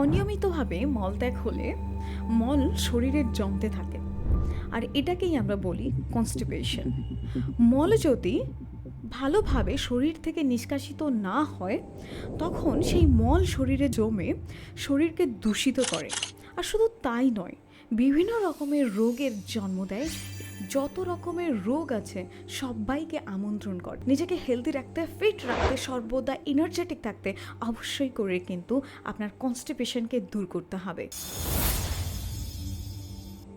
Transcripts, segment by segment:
অনিয়মিতভাবে মলত্যাগ হলে মল শরীরে জমতে থাকে। আর এটাকেই আমরা বলি কনস্টিপেশন মল যদি ভালোভাবে শরীর থেকে নিষ্কাশিত না হয়, তখন সেই মল শরীরে জমে শরীরকে দূষিত করে। আর শুধু তাই নয়, বিভিন্ন রকমের রোগের জন্ম দেয় যত রকমের রোগ আছে, সবাইকে আমন্ত্রণ করে। নিজেকে হেলদি রাখতে ফিট রাখতে, সর্বদা এনার্জেটিক থাকতে অবশ্যই করে কিন্তু আপনার কনস্টিপেশনকে দূর করতে হবে।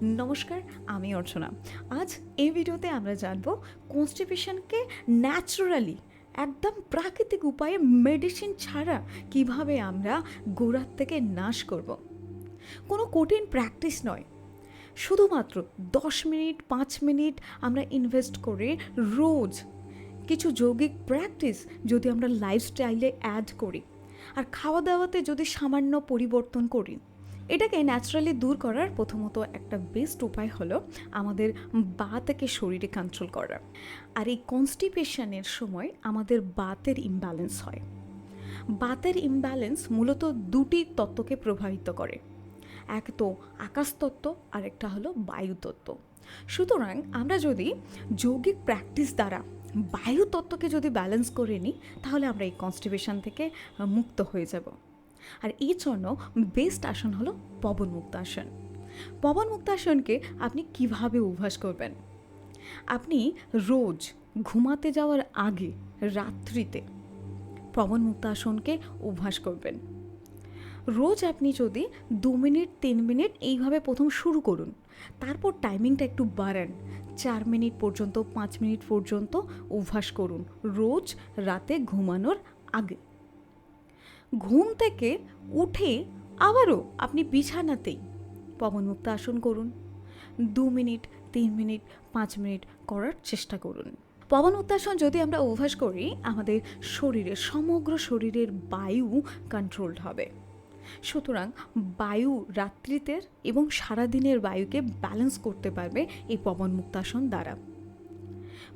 নমস্কার, আমি অর্চনা। আজ এই ভিডিওতে আমরা জানব কনস্টিপেশনকে ন্যাচারালি একদম প্রাকৃতিক উপায়ে মেডিসিন ছাড়া কীভাবে আমরা গোড়ার থেকে নাশ করব। কোনো কঠিন প্র্যাকটিস নয়। শুধুমাত্র দশ মিনিট, পাঁচ মিনিট আমরা ইনভেস্ট করে রোজ কিছু যৌগিক প্র্যাকটিস যদি আমরা লাইফস্টাইলে অ্যাড করি। আর খাওয়া দাওয়াতে যদি সামান্য পরিবর্তন করি, এটাকে ন্যাচারালি দূর করার প্রথমত একটা বেস্ট উপায় হলো আমাদের বা থেকে শরীরে কন্ট্রোল করা। আর এই কনস্টিপেশনের সময় আমাদের বাতের ইমব্যালেন্স হয়। বাতের ইমব্যালেন্স মূলত দুটি তত্ত্বকে প্রভাবিত করে। এক তো আকাশতত্ত্ব আর একটা হলো বায়ুতত্ত্ব। সুতরাং আমরা যদি যৌগিক প্র্যাকটিস দ্বারা বায়ু তত্ত্বকে যদি ব্যালেন্স করে নিই, তাহলে আমরা এই কনস্টিপেশন থেকে মুক্ত হয়ে যাব। আর এই জন্য বেস্ট আসন হলো পবন মুক্তাসন। পবন মুক্তাসনকে আপনি কীভাবে অভ্যাস করবেন? আপনি রোজ ঘুমাতে যাওয়ার আগে রাত্রিতে পবন মুক্তাসনকে অভ্যাস করবেন। রোজ আপনি যদি দু মিনিট, তিন মিনিট এইভাবে প্রথম শুরু করুন, তারপর টাইমিংটা একটু বাড়ান। চার মিনিট পর্যন্ত, পাঁচ মিনিট পর্যন্ত অভ্যাস করুন, রোজ রাতে ঘুমানোর আগে। ঘুম থেকে উঠে আবারও আপনি বিছানাতেই পবনমুক্ত আসন করুন। দু মিনিট, তিন মিনিট, পাঁচ মিনিট করার চেষ্টা করুন। পবন উত্তাসন যদি আমরা অভ্যাস করি, আমাদের শরীরে সমগ্র শরীরের বায়ু কন্ট্রোলড হবে। সুতরাং বায়ু রাত্রিতের এবং সারাদিনের বায়ুকে ব্যালেন্স করতে পারবে এই পবন মুক্তাসন দ্বারা।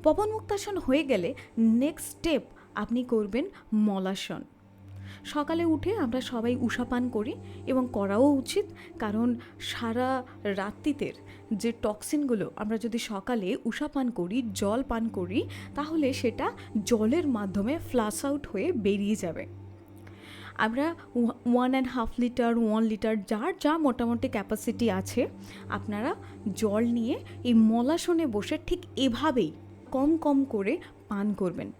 পবন মুক্তাসন হয়ে গেলে নেক্সট স্টেপ আপনি করবেন মলাসন। সকালে উঠে আমরা সবাই উষাপান করি এবং করাও উচিত, কারণ সারা রাত্রিতের যে টক্সিনগুলো আমরা যদি সকালে উষাপান করি, জল পান করি, তাহলে সেটা জলের মাধ্যমে ফ্লাশ আউট হয়ে বেরিয়ে যাবে। আমরা one and half litre one litre যার যা মোটামুটি ক্যাপাসিটি আছে, আপনারা জল নিয়ে এই মলাসনে বসে ঠিক এভাবেই কম কম করে পান করবেন।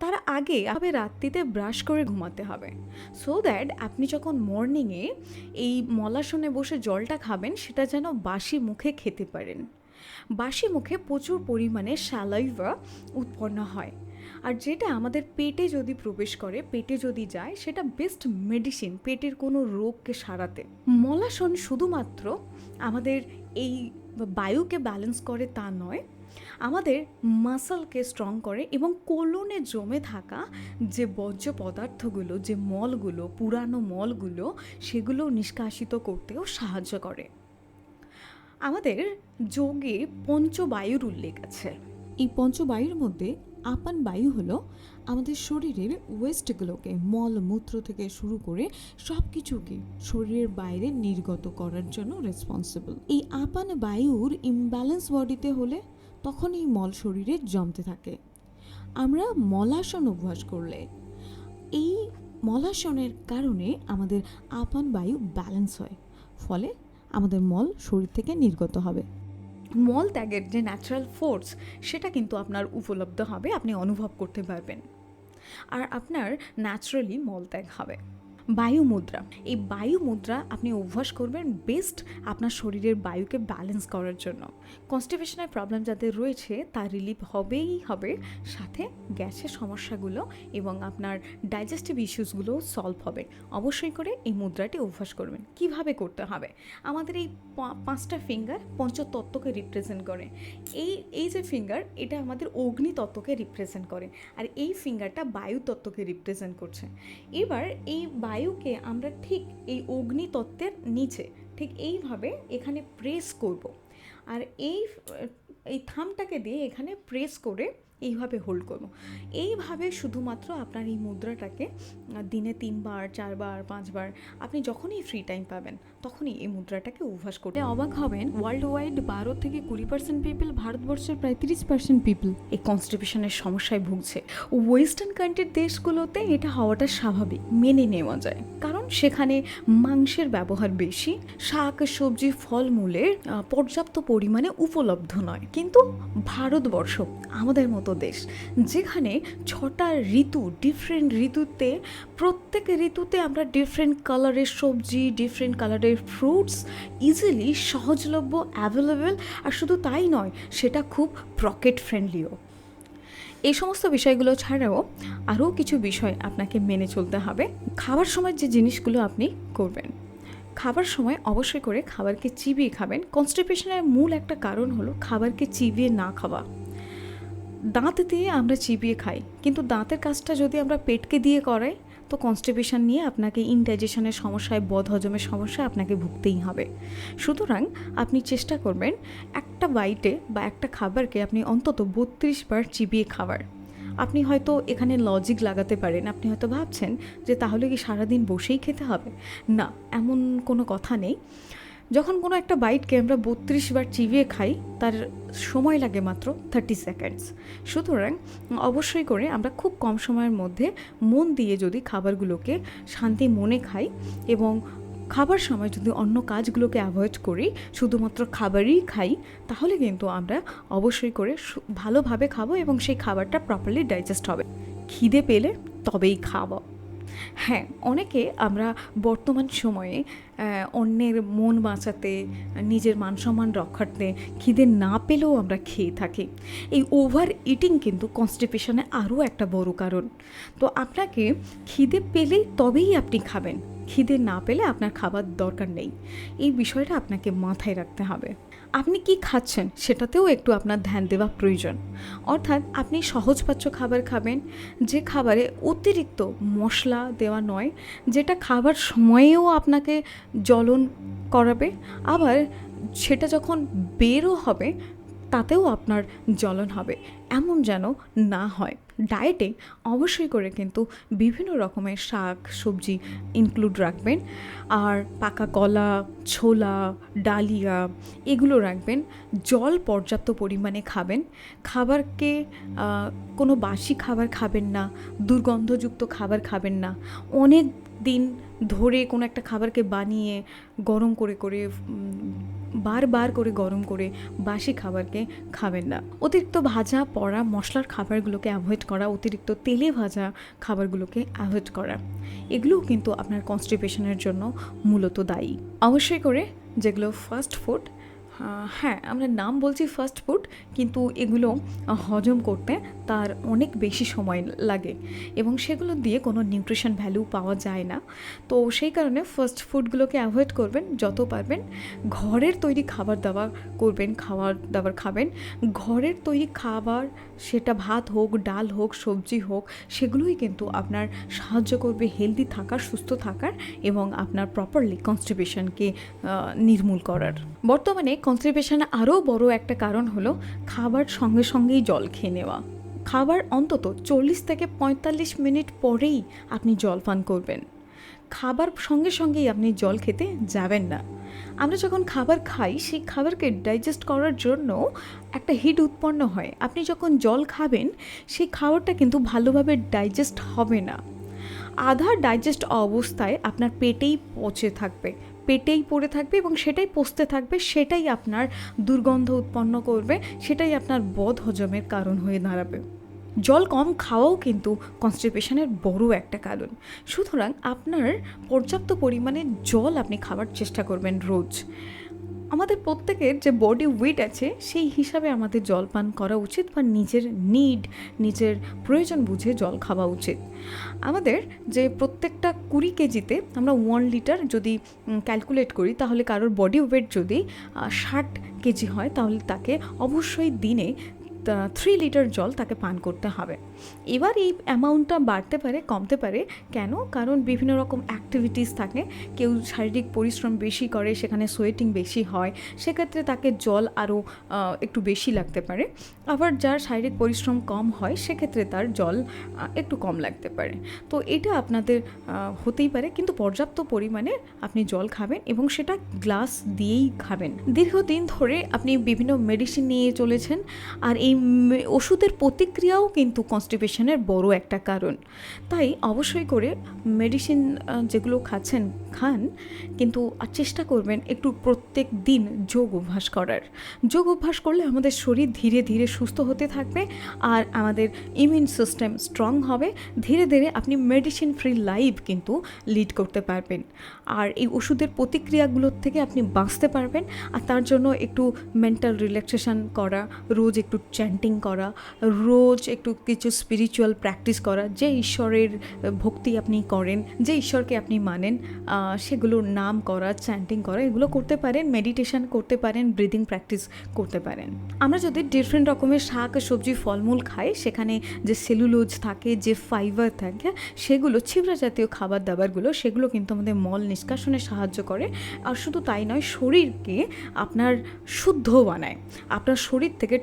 তার আগে আবে রাত্রিতে ব্রাশ করে ঘুমাতে হবে। সো দ্যাট আপনি যখন মর্নিংয়ে এই মলাসনে বসে জলটা খাবেন, সেটা যেন বাসি মুখে খেতে পারেন। বাসি মুখে প্রচুর পরিমাণে স্যালাইভা উৎপন্ন হয়। আর যেটা আমাদের পেটে যদি প্রবেশ করে, পেটে যদি যায়, সেটা বেস্ট মেডিসিন পেটের কোনো রোগকে সারাতে। মলাসন শুধুমাত্র আমাদের এই বায়ুকে ব্যালেন্স করে তা নয়, আমাদের মাসলকে স্ট্রং করে এবং কোলনে জমে থাকা যে বর্জ্য পদার্থগুলো, যে মলগুলো, পুরানো মলগুলো, সেগুলো নিষ্কাশিত করতেও সাহায্য করে। আমাদের যোগে পঞ্চবায়ুর উল্লেখ আছে। এই পঞ্চবায়ুর মধ্যে আপান বায়ু হলো আমাদের শরীরের ওয়েস্টগুলোকে মলমূত্র থেকে শুরু করে সব কিছুকে শরীরের বাইরে নির্গত করার জন্য রেসপন্সিবল এই আপান বায়ুর ইমব্যালেন্স বডিতে হলে তখন এই মল শরীরে জমতে থাকে। আমরা মলাসন অভ্যাস করলে এই মলাসনের কারণে আমাদের আপান বায়ু ব্যালেন্স হয়, ফলে আমাদের মল শরীর থেকে নির্গত হবে। মল ত্যাগের যে ন্যাচারাল ফোর্স সেটা কিন্তু আপনার উপলব্ধ হবে, আপনি অনুভব করতে পারবেন। আর আপনার ন্যাচারালি মল ত্যাগ হবে। বায়ু মুদ্রা এই বায়ু মুদ্রা আপনি অভ্যাস করবেন বেস্ট আপনার শরীরের বায়ুকে ব্যালেন্স করার জন্য। কনস্টিপেশনের প্রবলেম যাদের রয়েছে তার রিলিফ হবেই হবে। সাথে গ্যাসের সমস্যাগুলো এবং আপনার ডাইজেস্টিভ ইস্যুসগুলো সলভ হবে। অবশ্যই করে এই মুদ্রাটি অভ্যাস করবেন। কীভাবে করতে হবে? আমাদের এই পাঁচটা ফিঙ্গার পঞ্চতত্ত্বকে রিপ্রেজেন্ট করে। এই এই যে ফিঙ্গার এটা আমাদের অগ্নি তত্ত্বকে রিপ্রেজেন্ট করে। আর এই ফিঙ্গারটা বায়ু তত্ত্বকে রিপ্রেজেন্ট করছে। এবার এই বায়ুকে আমরা ঠিক এই অগ্নিতত্ত্বের নিচে ঠিক এইভাবে এখানে প্রেস করব। আর এই এই থামটাকে দিয়ে এখানে প্রেস করে এইভাবে হোল্ড করব। এইভাবে শুধুমাত্র আপনার এই মুদ্রাটাকে দিনে তিনবার, চারবার, পাঁচবার আপনি যখনই ফ্রি টাইম পাবেন তখনই এই মুদ্রাটাকে অভ্যাস করতে অবাক হবেন ওয়ার্ল্ড ওয়াইড বারো থেকে কুড়ি পার্সেন্ট পিপল ভারতবর্ষের প্রায় তিরিশ পার্সেন্ট পিপল এই কনস্টিপেশনের সমস্যায় ভুগছে। ওয়েস্টার্ন কান্ট্রির দেশগুলোতে এটা হওয়াটা স্বাভাবিক মেনে নেওয়া যায়। কারণ সেখানে মাংসের ব্যবহার বেশি শাক সবজি ফলমূলের পর্যাপ্ত পরিমাণে উপলব্ধ নয়। কিন্তু ভারতবর্ষ আমাদের মতো দেশ যেখানে ছটা ঋতু ডিফারেন্ট ঋতুতে প্রত্যেক ঋতুতে আমরা ডিফারেন্ট কালারের সবজি ডিফারেন্ট কালারের ফ্রুটস ইজিলি সহজলভ্য অ্যাভেলেবেল আর শুধু তাই নয়, সেটা খুব পকেট ফ্রেন্ডলিও এই সমস্ত বিষয়গুলো ছাড়াও আরও কিছু বিষয় আপনাকে মেনে চলতে হবে। খাবার সময় যে জিনিসগুলো আপনি করবেন। খাবার সময় অবশ্যই করে খাবারকে চিবিয়ে খাবেন। কনস্টিপেশনের মূল একটা কারণ হলো খাবারকে চিবিয়ে না খাওয়া। দাঁত দিয়ে আমরা চিবিয়ে খাই, কিন্তু দাঁতের কাজটা যদি আমরা পেটকে দিয়ে করাই তো কনস্টিপেশন নিয়ে আপনাকে ইনডাইজেশনের সমস্যায় বদ হজমের সমস্যায় আপনাকে ভুগতেই হবে। সুতরাং আপনি চেষ্টা করবেন একটা বাইটে বা একটা খাবারকে আপনি অন্তত বত্রিশ বার চিবিয়ে খাবার আপনি হয়তো এখানে লজিক লাগাতে পারেন, আপনি হয়তো ভাবছেন যে তাহলে কি সারাদিন বসেই খেতে হবে? না, এমন কোনো কথা নেই। যখন কোনো একটা বাইটকে আমরা বত্রিশ বার চিবিয়ে খাই, তার সময় লাগে মাত্র থার্টি সেকেন্ডস সুতরাং অবশ্যই করে আমরা খুব কম সময়ের মধ্যে মন দিয়ে যদি খাবারগুলোকে শান্তি মনে খাই এবং খাবার সময় যদি অন্য কাজগুলোকে অ্যাভয়েড করি, শুধুমাত্র খাবারই খাই, তাহলে কিন্তু আমরা অবশ্যই করে ভালোভাবে খাব এবং সেই খাবারটা প্রপারলি ডাইজেস্ট হবে। খিদে পেলে তবেই খাব। হ্যাঁ অনেকে আমরা বর্তমান সময়ে অন্যের মন বাঁচাতে, নিজের মান সম্মান রক্ষার্থে খিদে না পেলেও আমরা খেয়ে থাকি। এই ওভার ইটিং কিন্তু কনস্টিপেশনে আরও একটা বড় কারণ। তো আপনাকে খিদে পেলেই তবেই আপনি খাবেন। খিদে না পেলে আপনার খাবার দরকার নেই। এই বিষয়টা আপনাকে মাথায় রাখতে হবে। আপনি কি খাচ্ছেন সেটাতেও একটু আপনার ধ্যান দেওয়া প্রয়োজন। অর্থাৎ আপনি সহজপাচ্য খাবার খাবেন, যে খাবারে অতিরিক্ত মশলা দেওয়া নয়, যেটা খাবার সময়েও আপনাকে জ্বলন করাবে, আবার সেটা যখন বেরও হবে তাতেও আপনার জ্বলন হবে। এমন যেন না হয়। ডায়েটে অবশ্যই করে কিন্তু বিভিন্ন রকমের শাক, সবজি ইনক্লুড রাখবেন। আর পাকা কলা, ছোলা, ডালিয়া এগুলো রাখবেন। জল পর্যাপ্ত পরিমাণে খাবেন। খাবারকে কোনো বাসি খাবার খাবেন না, দুর্গন্ধযুক্ত খাবার খাবেন না। অনেক দিন ধরে কোনো একটা খাবারকে বানিয়ে গরম করে করে বারবার করে গরম করে বাসি খাবারকে খাবেন না। অতিরিক্ত ভাজা, পড়া, মশলার খাবারগুলোকে অ্যাভয়েড করা, অতিরিক্ত তেলে ভাজা খাবারগুলোকে অ্যাভয়েড করা, এগুলোও কিন্তু আপনার কনস্টিপেশনের জন্য মূলত দায়ী। অবশ্যই করে যেগুলো ফাস্ট ফুড হ্যাঁ আমরা নাম বলছি ফাস্ট ফুড কিন্তু এগুলো হজম করতে তার অনেক বেশি সময় লাগে এবং সেগুলো দিয়ে কোনো নিউট্রিশন ভ্যালু পাওয়া যায় না। তো সেই কারণে ফাস্ট ফুডগুলোকে অ্যাভয়েড করবেন, যত পারবেন। ঘরের তৈরি খাবার দাবার করবেন খাবার দাবার খাবেন। ঘরের তৈরি খাবার, সেটা ভাত হোক, ডাল হোক, সবজি হোক, সেগুলোই কিন্তু আপনার সাহায্য করবে হেলদি থাকার, সুস্থ থাকার এবং আপনার প্রপারলি কনস্টিপেশনকে নির্মূল করার। বর্তমানে কনস্টিপেশন আরও বড় একটা কারণ হলো খাবার সঙ্গে সঙ্গেই জল খেয়ে নেওয়া। খাবার অন্তত চল্লিশ থেকে পঁয়তাল্লিশ মিনিট পরেই আপনি জল পান করবেন। খাবার সঙ্গে সঙ্গেই আপনি জল খেতে যাবেন না। আমরা যখন খাবার খাই, সেই খাবারকে ডাইজেস্ট করার জন্য একটা হিট উৎপন্ন হয়। আপনি যখন জল খাবেন, সেই খাবারটা কিন্তু ভালোভাবে ডাইজেস্ট হবে না। আধা ডাইজেস্ট অবস্থায় আপনার পেটেই পচে থাকবে। পেটেই পড়ে থাকবে এবং সেটাই পচতে থাকবে, সেটাই আপনার দুর্গন্ধ উৎপন্ন করবে, সেটাই আপনার বদ হজমের কারণ হয়ে দাঁড়াবে। জল কম খাওয়াও কিন্তু কনস্টিপেশনের বড় একটা কারণ। সুতরাং আপনার পর্যাপ্ত পরিমাণে জল আপনি খাওয়ার চেষ্টা করবেন রোজ। আমাদের প্রত্যেকের যে বডি ওয়েট আছে, সেই হিসাবে আমাদের জল পান করা উচিত বা নিজের নিড নিজের প্রয়োজন বুঝে জল খাওয়া উচিত। আমাদের যে প্রত্যেকটা কুড়ি কেজিতে আমরা ওয়ান লিটার যদি ক্যালকুলেট করি, তাহলে কারোর বডি ওয়েট যদি ষাট কেজি হয়, তাহলে তাকে অবশ্যই দিনে থ্রি লিটার জল তাকে পান করতে হবে। এবার এই অ্যামাউন্টটা বাড়তে পারে, কমতে পারে, কেন? কারণ বিভিন্ন রকম অ্যাক্টিভিটিস থাকে। কেউ শারীরিক পরিশ্রম বেশি করে, সেখানে সোয়েটিং বেশি হয়, সেক্ষেত্রে তাকে জল আরও একটু বেশি লাগতে পারে। আবার যার শারীরিক পরিশ্রম কম হয়, সেক্ষেত্রে তার জল একটু কম লাগতে পারে। তো এটা আপনাদের হতেই পারে, কিন্তু পর্যাপ্ত পরিমাণে আপনি জল খাবেন এবং সেটা গ্লাস দিয়েই খাবেন। দীর্ঘদিন ধরে আপনি বিভিন্ন মেডিসিন নিয়ে চলেছেন, আর এই ওষুধের প্রতিক্রিয়াও কিন্তু কনস্টিপেশনের বড় একটা কারণ। তাই অবশ্যই করে মেডিসিন যেগুলো খাচ্ছেন, খান, কিন্তু আর চেষ্টা করবেন একটু প্রত্যেক দিন যোগ অভ্যাস করার। যোগ অভ্যাস করলে আমাদের শরীর ধীরে ধীরে সুস্থ হতে থাকবে আর আমাদের ইমিউন সিস্টেম স্ট্রং হবে। ধীরে ধীরে আপনি মেডিসিন ফ্রি লাইফ কিন্তু লিড করতে পারবেন। আর এই ওষুধের প্রতিক্রিয়াগুলোর থেকে আপনি বাঁচতে পারবেন। আর তার জন্য একটু মেন্টাল রিল্যাক্সেশন করা, রোজ একটু চ্যান্টিং করা, রোজ একটু কিছু স্পিরিচুয়াল প্র্যাকটিস করা, যে ঈশ্বরের ভক্তি আপনি করেন, যে ঈশ্বরকে আপনি মানেন সেগুলোর নাম করা চ্যান্টিং করা, এগুলো করতে পারেন মেডিটেশন করতে পারেন ব্রিদিং প্র্যাকটিস করতে পারেন। আমরা যদি ডিফারেন্ট রকমের শাক, সবজি, ফলমূল খাই, সেখানে যে সেলুলোজ থাকে, যে ফাইবার থাকে, সেগুলো, ছিবড়া জাতীয় খাবার দাবারগুলো, সেগুলো কিন্তু আমাদের মল নিষ্কাশনে সাহায্য করে। আর শুধু তাই নয়, শরীরকে আপনার শুদ্ধ বানায়। আপনার শরীর থেকে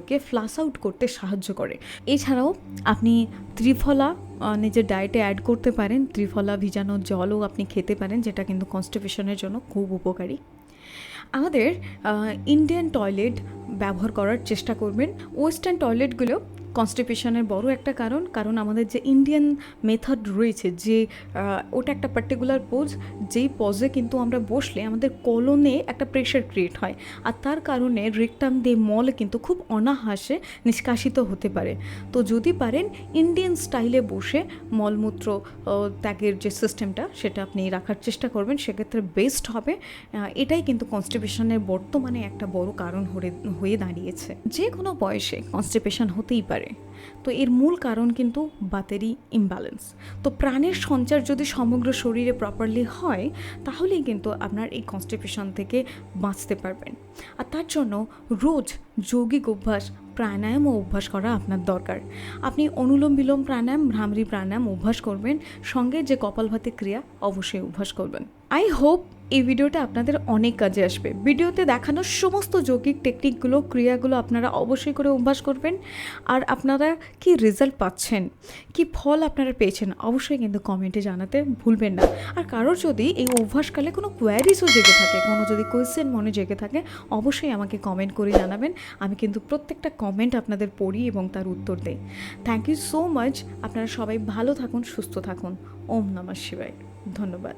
টক্সিনগুলোকে ফ্লাস আউট করতে সাহায্য করে। এছাড়াও আপনি ত্রিফলা নিজের ডায়েটে অ্যাড করতে পারেন। ত্রিফলা, ভিজানো জলও আপনি খেতে পারেন, যেটা কিন্তু কনস্টিপেশনের জন্য খুব উপকারী। আমাদের ইন্ডিয়ান টয়লেট ব্যবহার করার চেষ্টা করবেন। ওয়েস্টার্ন টয়লেটগুলো কনস্টিপেশনের বড় একটা কারণ কারণ আমাদের যে ইন্ডিয়ান মেথড রয়েছে, যে ওটা একটা পার্টিকুলার পোজ যেই পজে কিন্তু আমরা বসলে আমাদের কলনে একটা প্রেশার ক্রিয়েট হয়। আর তার কারণে রেকটাম দিয়ে মল কিন্তু খুব অনাহাসে নিষ্কাশিত হতে পারে। তো যদি পারেন ইন্ডিয়ান স্টাইলে বসে মলমূত্র ত্যাগের যে সিস্টেমটা সেটা আপনি রাখার চেষ্টা করবেন, সেক্ষেত্রে বেস্ট হবে। এটাই কিন্তু কনস্টিপেশনের বর্তমানে একটা বড় কারণ হয়ে দাঁড়িয়েছে। যে কোনো বয়সে কনস্টিপেশন হতেই পারে। তো এর মূল কারণ কিন্তু বাতেরই ইমব্যালেন্স তো প্রাণের সঞ্চার যদি সমগ্র শরীরে প্রপারলি হয়, তাহলেই কিন্তু আপনার এই কনস্টিপেশন থেকে বাঁচতে পারবেন। আর তার জন্য রোজ যৌগিক অভ্যাস প্রাণায়াম ও অভ্যাস করা আপনার দরকার। আপনি অনুলোম বিলোম প্রাণায়াম, ভ্রামরি প্রাণায়াম অভ্যাস করবেন, সঙ্গে যে কপালভাতি ক্রিয়া অবশ্যই অভ্যাস করবেন। আই হোপ এই ভিডিওটা আপনাদের অনেক কাজে আসবে। ভিডিওতে দেখানো সমস্ত যৌগিক টেকনিকগুলো ক্রিয়াগুলো আপনারা অবশ্যই করে অভ্যাস করবেন। আর আপনারা কি রেজাল্ট পাচ্ছেন, কি ফল আপনারা পেয়েছেন, অবশ্যই কিন্তু কমেন্টে জানাতে ভুলবেন না। আর কারোর যদি এই অভ্যাসকালে কোনো কোয়ারিজও জেগে থাকে, কোনো যদি কোয়েশ্চেন মনে জেগে থাকে, অবশ্যই আমাকে কমেন্ট করে জানাবেন। আমি কিন্তু প্রত্যেকটা কমেন্ট আপনাদের পড়ি এবং তার উত্তর দিই। থ্যাংক ইউ সো মাচ আপনারা সবাই ভালো থাকুন, সুস্থ থাকুন। ওম নমঃ শিবায়। ধন্যবাদ।